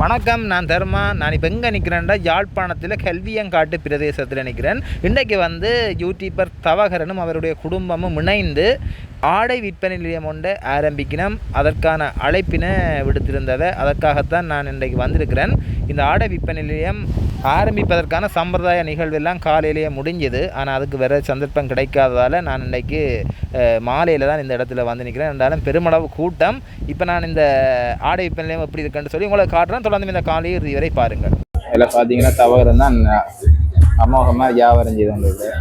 வணக்கம் நான் தர்மா. நான் இப்போ எங்கே நிற்கிறேன்டா யாழ்ப்பாணத்தில் கல்வியங்காட்டு பிரதேசத்தில் நிற்கிறேன் இன்றைக்கு வந்து யூடியூபர் தவகரனும் அவருடைய குடும்பமும் இணைந்து ஆடை விற்பனை நிலையம் ஒன்றை ஆரம்பிக்கணும். அதற்கான அழைப்பினை விடுத்திருந்ததை அதற்காகத்தான் நான் இன்றைக்கு வந்திருக்கிறேன். இந்த ஆடை விற்பனை நிலையம் ஆரம்பிப்பதற்கான சம்பிரதாய நிகழ்வெல்லாம் காலையிலேயே முடிஞ்சது. ஆனால் அதுக்கு வேறு சந்தர்ப்பம் கிடைக்காததால் நான் இன்றைக்கு மாலையில் தான் இந்த இடத்துல வந்து நிற்கிறேன். இருந்தாலும் பெருமளவு கூட்டம். இப்போ நான் இந்த ஆடை விற்பனை நிலையம் எப்படி இருக்குன்னு சொல்லி உங்களை காட்டுறேன். தொடர்ந்து இந்த காலை இறுதி வரை பாருங்கள். இதில் பார்த்தீங்கன்னா தவறு தான் அமோகமாக வியாபாரம் செய்து கொண்டிருக்கு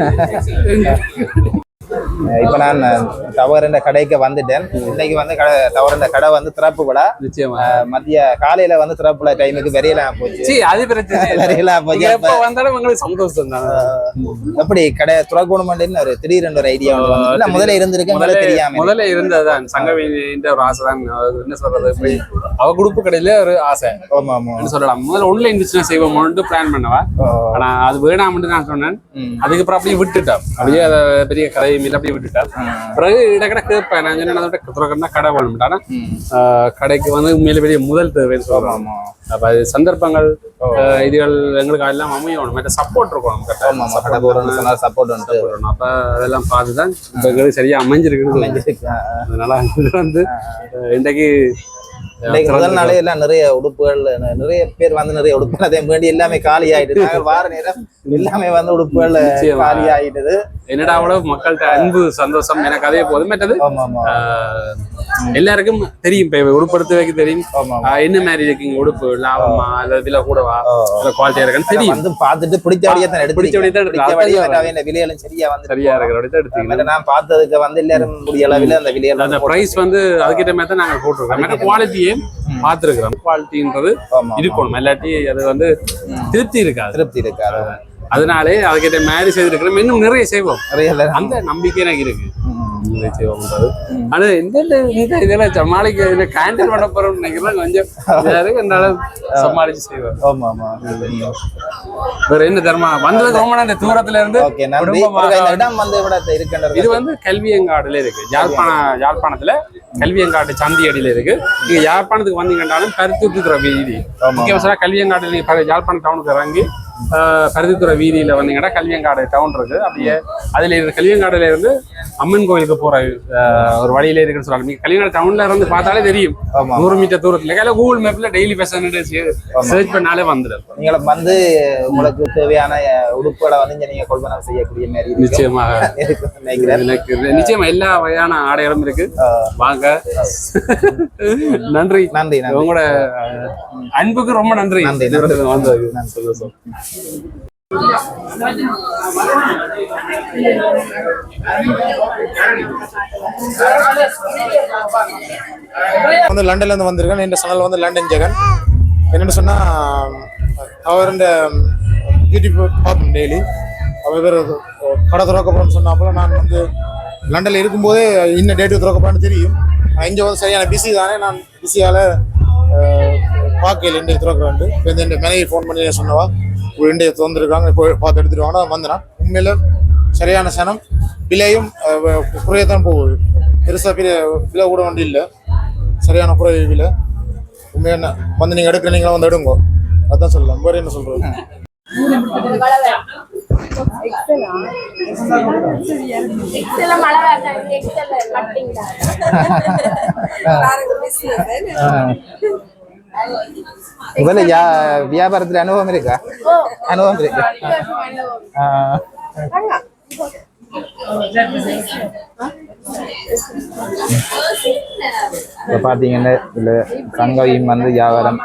இப்போ நான் தவறுன்ற கடைக்கு வந்துட்டேன். இன்னைக்கு வந்து கடை தவறுன்ற கடை வந்து திறப்பு விழா. நிச்சயமா. மதிய காலையில வந்து திறப்பு விழா டைமுக்கு வெறியலாம் போச்சு. அது பிரச்சனை இல்லை. வெறியலாம் போச்சு. எப்ப வந்தாலும் உங்களுக்கு சந்தோஷம் தான். எப்படி கடை துறக்கணுமென்னு ஒரு திடீரென்று ஒரு ஐடியா ஒன்று இல்ல, முதல்ல இருந்திருக்கு முதல்ல தெரியாம. முதல்ல இருந்ததுதான். சங்கவின்ற ஒரு ஆசை தான். என்ன சொல்றது? அவ குடுப்பு கடையில ஒரு ஆசை. ஆமா ஆமா. சொல்லலாம்? முதல்ல ஒன்லைன் பிசினஸ் செய்வோம்னு பிளான் பண்ணவா? ஆனா அது வேணாம்னு நான் சொன்னேன். அதுக்கப்புறம் அப்படியே விட்டுட்டோம். அப்படியே பெரிய கதை மீது அப்படியே விட்டுட்டோம் பிறகு இடக்கட கேட்பேன் நான் சொன்னேன் அதோட துறக்கணும்னா கடை வேணும் ஆனா ம். ஆஹ், கடைக்கு வந்து உண்மையில பெரிய முதல் தேவைன்னு சொல்றோம் அப்ப அது சந்தர்ப்பங்கள் இதுகள் எங்களுக்கு எல்லாம் அமையணும் மற்ற சப்போர்ட் இருக்கணும் சப்போர்ட் அப்ப அதெல்லாம் பார்த்து தான் இப்ப எங்களுக்கு சரியா அமைஞ்சிருக்குன்னு அதனால வந்து இன்றைக்கு முதல் நாளே எல்லாம் நிறைய உடுப்புகள் நிறைய பேர் வந்து நிறைய உடுப்புகள் அதே வேண்டி எல்லாமே காலி நாங்கள் வார நேரம் எல்லாமே வந்து உடுப்புகள். காலி ஆயிடுது என்னடா அவ்வளவு மக்கள்கிட்ட அன்பு சந்தோஷம் எனக்கு அதே போதும். மற்றது ஆமா ஆமா ஆஹ், எல்லாருக்கும் தெரியும். இப்ப உடுப்படுத்த வைக்க தெரியும். என்ன மாதிரி இருக்கீங்க உடுப்பு லாபமா இல்ல விலை கூடவா? இல்ல குவாலிட்டியா இருக்கான்னு தெரியும். வந்து பார்த்துட்டு பிடிச்சபடியே தான் எடுத்து பிடிச்சபடியே தான் எடுத்து- விலைகளும் சரியா வந்து சரியா இருக்கிற தான் எடுத்தீங்க. நான் பார்த்ததுக்கு வந்து எல்லாரும் முடிய அளவில் அந்த விலையெல்லாம் அந்த பிரைஸ் வந்து அதுக்கிட்ட மாதிரி தான் நாங்க போட்டிருக்கோம். மற்ற குவாலிட்டியே பார்த்துருக்கிறோம். குவாலிட்டின்றது இருக்கணும். இல்லாட்டி அது வந்து திருப்தி இருக்காது. திருப்தி இருக்காது. அதனாலே அதுக்கிட்ட மாதிரி செய்திருக்கிறோம். இன்னும் நிறைய செய்வோம். நிறைய அந்த நம்பிக்கை எனக்கு இருக்கு. ஆனா இந்த இந்த இதெல்லாம் சமாளிக்க கேண்டீன் பண்ண போறோம்னு நினைக்கிறேன் கொஞ்சம் இதா என்னால சமாளிச்சு செய்வேன் ஆமா ஆமா. வேற என்ன தர்மா? வந்ததுக்கு ரொம்ப நன்றி. தூரத்துல இருந்து இது வந்து கல்வியங்காடுல இருக்கு. யாழ்ப்பாண யாழ்ப்பாணத்துல கல்வியங்காடு சந்தி அடியில இருக்கு. நீங்க யாழ்ப்பாணத்துக்கு வந்தீங்கன்னாலும் பருத்தித்துற வீதி. ஆமா. முக்கியமா சொன்னா கல்வியங்காடு நீங்க யாழ்ப்பாணம் டவுனுக்கு இறங்கி பருத்தித்துறை வீதியில வந்தீங்கன்னா கல்வியங்காடு டவுன் இருக்கு. அப்படியே அதுல இருந்து கல்வியங்காடுல இருந்து அம்மன் கோயிலுக்கு போற ஆஹ், ஒரு வழியில இருக்குன்னு சொல்றாங்க. நீங்க கல்வியங்காடு டவுன்ல இருந்து பார்த்தாலே தெரியும். நூறு மீட்டர் தூரத்துல. இல்ல கூகுள் மேப்ல டெய்லி பேச சர்ச் பண்ணாலே வந்துடும். நீங்களும் வந்து உங்களுக்கு தேவையான உடுப்புகளை வந்து நீங்க கொள்வனம் செய்யக்கூடிய மாதிரி. நிச்சயமாக. நிச்சயமா எல்லா வகையான ஆடைகளும் இருக்கு. வாங்க. நன்றி. நன்றி உங்களோட அன்புக்கு ரொம்ப நன்றி. நன்றி, நன்றி. வந்து லண்டன்ல இருந்து வந்திருக்கேன். இந்த சேனல் வந்து லண்டன் ஜெகன். என்னென்னு சொன்னா அவர் இந்த யூடியூப் பார்ப்பேன் டெய்லி அவர் பேர் கடை திறக்கப்படும்னு சொன்னாப்புல நான் வந்து லண்டன்ல இருக்கும்போதே இன்னும் டேட்டு திறக்கப்படும்னு தெரியும். நான் இங்கே வந்து சரியான பிஸி தானே நான் பிஸியால் பார்க்கல இன்றைக்கு திறக்கிறேன் இப்போ இந்த மேனேஜர் ஃபோன் பண்ணி சொன்னவா? இன்றைய திறந்துருக்காங்க போய் பார்த்து எடுத்துட்டு வாங்க வந்தேன். உண்மையில சரியான சனம். விலையும் குறையத்தான் போகுது. பெருசாக பெரிய விலை கூட வண்டி இல்லை. சரியான குறை விலை. உண்மையா என்ன? வந்து நீங்கள் எடுக்க நீங்களும் வந்து எடுங்கோ. அதான் சொல்லலாம். வேறு என்ன சொல்கிறது முதல்ல வியாபாரத்துல அனுபவம் இருக்கா அனுபவம் இருக்கு ஆஹ், இப்ப பாத்தீங்கன்னா இதுல சங்கையும் வந்து வியாபாரம்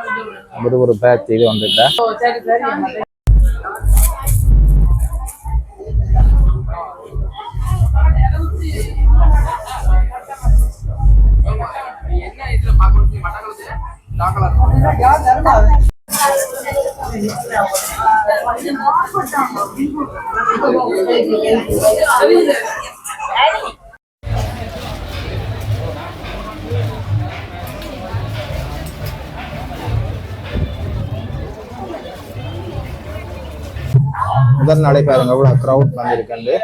விறுவிறுப்பா செய்து வந்துட்டா முதல் நாளை பாருங்க கிரௌட் க்ரௌட் வந்திருக்குண்டு.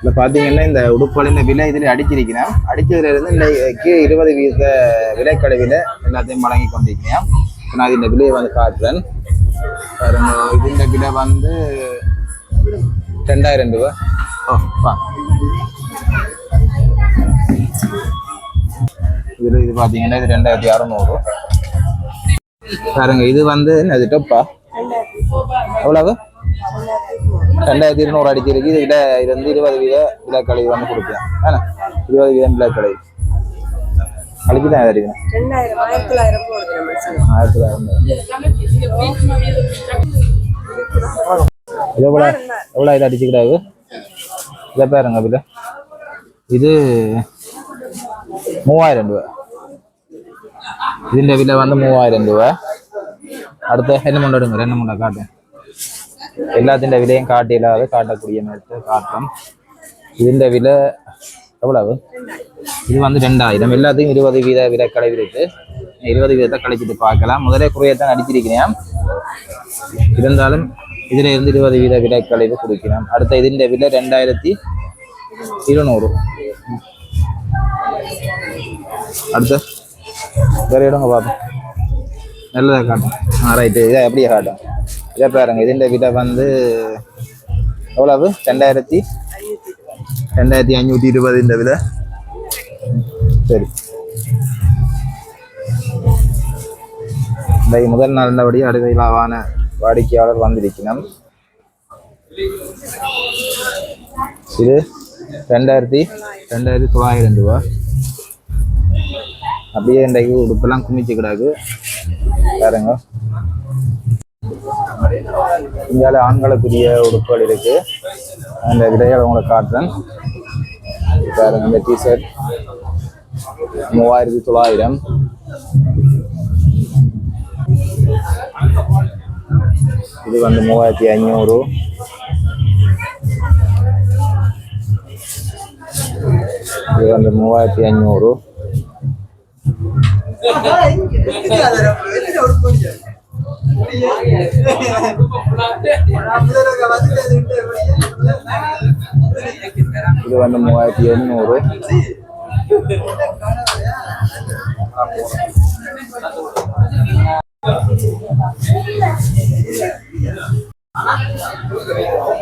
இந்த பார்த்தீங்கன்னா இந்த உடுப்பலையில் விலை இதில் அடிச்சிருக்கிறேன். அடிச்சதுல இருந்து இன்றைக்கு இருபது வீத விலைக்கழிவில் எல்லாத்தையும் வழங்கி கொண்டிருக்கிறேன். நான் இந்த விலையை வந்து காட்டுறேன். பாருங்க விலை வந்து ரெண்டாயிரம் ரூபா. ஓ வா. இதில் இது பார்த்தீங்கன்னா இது ரெண்டாயிரத்தி அறநூறு. பாருங்க இது வந்து என்னது டப்பா? எவ்வளவு? ரெண்டாயிரத்தி இருநூறு அடிச்சிருக்கு இது விட இது வந்து இருபது வீத விலைக்கழிவு வந்து கொடுப்பேன் ஏன்னா இருபது வீதம் விலைக்கழிவு. கழிச்சு தான் அடிக்கணும் ஆயிரத்தி தொள்ளாயிரம் இது எவ்வளோ எவ்வளோ இது அடிச்சுக்கிடாது இதை? பாருங்க பில்ல இது மூவாயிரம் ரூபா ഇതിൻ്റെ വില വന്ന് മൂവായിരം രൂപ. അടുത്ത എന്നെ മുണ്ടെടുങ്ങ എന്നെ മുണ്ട കാട്ടു. എല്ലാത്തിൻ്റെ വിലയും കാട്ടിയില്ലാതെ കാട്ടക്കുടിയെന്നെടുത്ത് കാട്ടണം ഇതിൻ്റെ വില எவ்வளவு இது வந்து ரெண்டாயிரம் எல்லாத்துக்கும் இருபது வீத விலை கழிவு இருக்கு இருபது வீதத்தை கழிச்சிட்டு பார்க்கலாம் முதலே குறையத்தான் அடிச்சிருக்கிறேன் இருந்தாலும் இதில் இருந்து இருபது வீத விலை கழிவு கொடுக்கிறேன் அடுத்த இதில் விலை ரெண்டாயிரத்தி இருநூறு அடுத்த வேறு இடங்க பார்ப்போம் நல்லதாக காட்டும். ஆ ரைட்டு இதை எப்படி காட்டும்? இதை பாருங்க இதுண்ட விட வந்து எவ்வளவு? ரெண்டாயிரத்தி ரெண்டாயிரத்தி அஞ்சூற்றி இருபது இந்த விதை சரி. இந்த முதல் நாள் இருந்தபடி அடுவையிலாவான வாடிக்கையாளர் வந்திருக்கணும். இது ரெண்டாயிரத்தி ரெண்டாயிரத்தி தொள்ளாயிரம் ரூபா. அப்படியே இன்றைக்கு உடுப்பெல்லாம் குமிச்சு கிடாக்கு பாருங்க. இந்தியாவில் ஆண்களுக்குரிய உடுப்புகள் இருக்கு. அந்த விடைகளை உங்களுக்கு காட்டுறேன். பாருங்க இந்த டிஷர்ட் மூவாயிரத்தி தொள்ளாயிரம். இது வந்து மூவாயிரத்தி ஐநூறு. இது வந்து மூவாயிரத்தி ஐநூறு. இது வந்து மூவாயிரத்தி எழுநூறு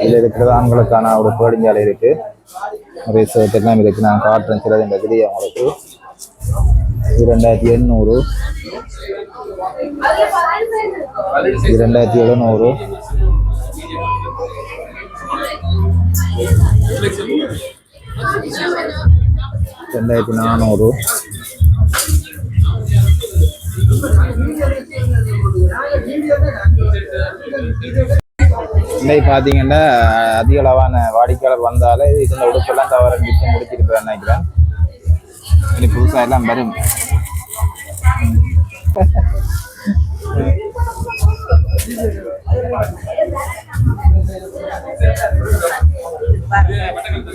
இதுல இருக்கிறது ஆண்களுக்கான ஒரு பேடிஞ்சாலை இருக்கு. நிறைய ஷர்ட் இருக்கு நான் காட்டுறேன். சிலது இந்த விதியை அவங்களுக்கு. இரண்டாயிரத்தி எண்ணூறு. இரண்டாயிரத்தி எழுநூறு. ரெண்டாயிரத்தி நானூறு. இன்னைக்கு பார்த்தீங்கன்னா அதிக அளவான வாடிக்கையாளர் வந்தாலே இந்த உடுப்பெல்லாம் தவிர விற்று முடிச்சிருப்பேன் நினைக்கிறேன். இனி புதுசாக எல்லாம் வரும் Thank.